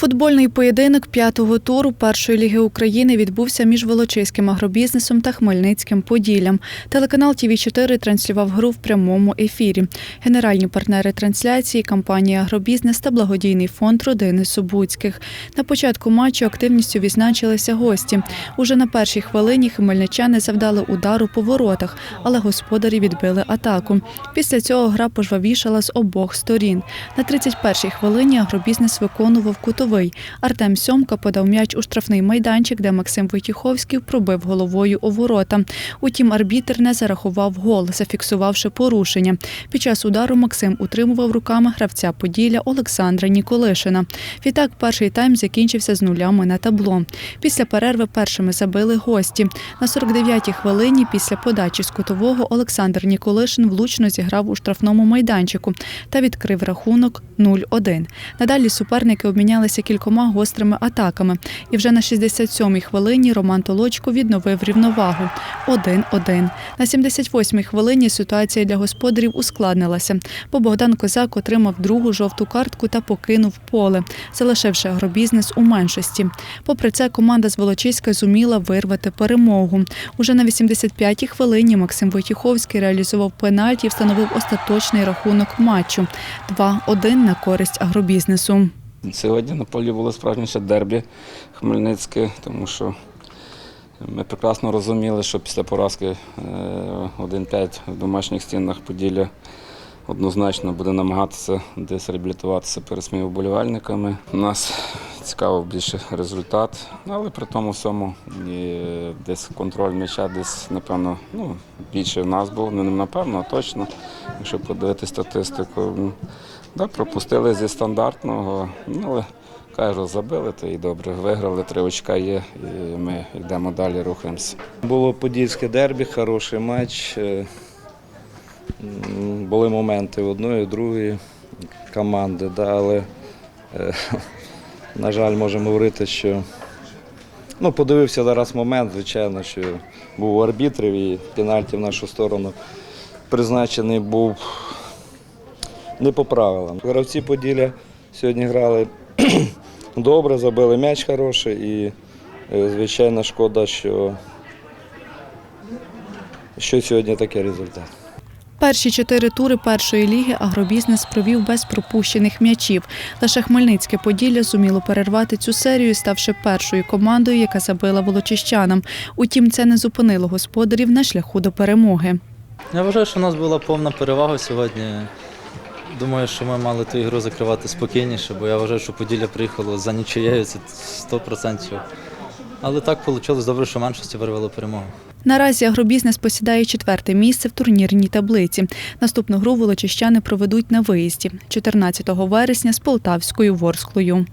Футбольний поєдинок п'ятого туру першої ліги України відбувся між Волочиським агробізнесом та Хмельницьким Поділлям. Телеканал ТВ 4 транслював гру в прямому ефірі. Генеральні партнери трансляції компанія Агробізнес та благодійний фонд родини Субуцьких. На початку матчу активністю відзначилися гості. Уже на першій хвилині хмельничани завдали удару по воротах, але господарі відбили атаку. Після цього гра пожвавішала з обох сторін. На 31-й хвилині агробізнес виконував кутовий. Артем Сьомка подав м'яч у штрафний майданчик, де Максим Войтіховський пробив головою у ворота. Утім, арбітр не зарахував гол, зафіксувавши порушення. Під час удару Максим утримував руками гравця Поділля Олександра Ніколишина. Відтак перший тайм закінчився з нулями на табло. Після перерви першими забили гості. На 49-й хвилині після подачі з кутового Олександр Ніколишин влучно зіграв у штрафному майданчику та відкрив рахунок 0-1. Надалі суперники обмінялися кількома гострими атаками. І вже на 67-й хвилині Роман Толочко відновив рівновагу 1-1. На 78-й хвилині ситуація для господарів ускладнилася, бо Богдан Козак отримав другу жовту картку та покинув поле, залишивши агробізнес у меншості. Попри це, команда з Волочиська зуміла вирвати перемогу. Уже на 85-й хвилині Максим Войтіховський реалізував пенальті і встановив остаточний рахунок матчу 2-1 на користь агробізнесу. Сьогодні на полі було справжніше дербі Хмельницьке, тому що ми прекрасно розуміли, що після поразки е, 1-5 в домашніх стінах Поділля однозначно буде намагатися десь реабілітуватися перед своїми вболівальниками. У нас цікаво більше результат, але при тому всьому і десь контроль м'яча десь, напевно, ну, більше в нас був, не напевно, а точно. Якщо подивитися статистику, ну, Да, пропустили зі стандартного, ну, але кажу, забили, то і добре. Виграли, три очка є, і ми йдемо далі, рухаємося. Було подільське дербі, хороший матч. Е, Були моменти одної, другої команди, да, але, е, на жаль, можемо говорити, що ну, подивився зараз момент, звичайно, що був у арбітрів і пенальті в нашу сторону призначений був не по правилам. Гравці Поділля сьогодні грали добре, забили м'яч хороший і, е, звичайно, шкода, що, що сьогодні такий результат. Перші чотири тури першої ліги агробізнес провів без пропущених м'ячів. Лише Хмельницьке Поділля зуміло перервати цю серію, ставши першою командою, яка забила волочищанам. Утім, це не зупинило господарів на шляху до перемоги. Я вважаю, що у нас була повна перевага сьогодні. Думаю, що ми мали ту ігру закривати спокійніше, бо я вважаю, що Поділля приїхало за нічиєю, це 100%. Але так вийшло добре, що меншості вирвало перемогу. Наразі агробізнес посідає четверте місце в турнірній таблиці. Наступну гру волочищани проведуть на виїзді 14 вересня з Полтавською Ворсклою.